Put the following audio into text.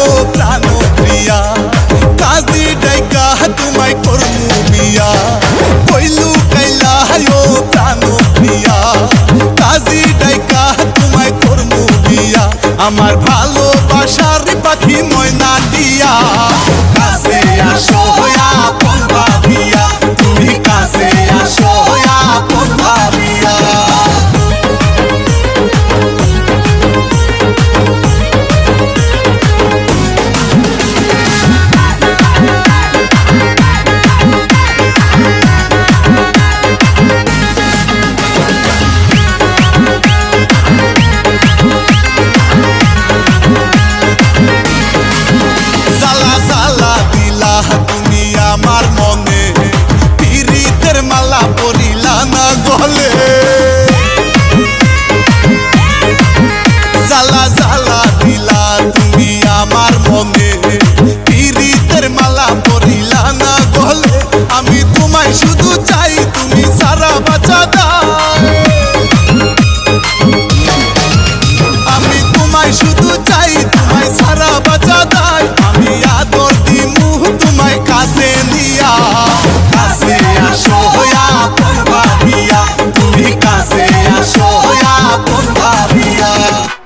ও প্রাণ প্রিয়া কাজী ডাইকা তোমায় করমু বিয়া। কইলু কাইলা ও প্রাণ প্রিয়া কাজী ডাইকা তোমায় করমু বিয়া। আমার ভালোবাসার পাখি ময়না দিয়া। জ্বালা জ্বালা দিলা তুমি আমার মনে। পীড়িতের মালা পরিলা না গলে, আমি তোমায় শুধু চা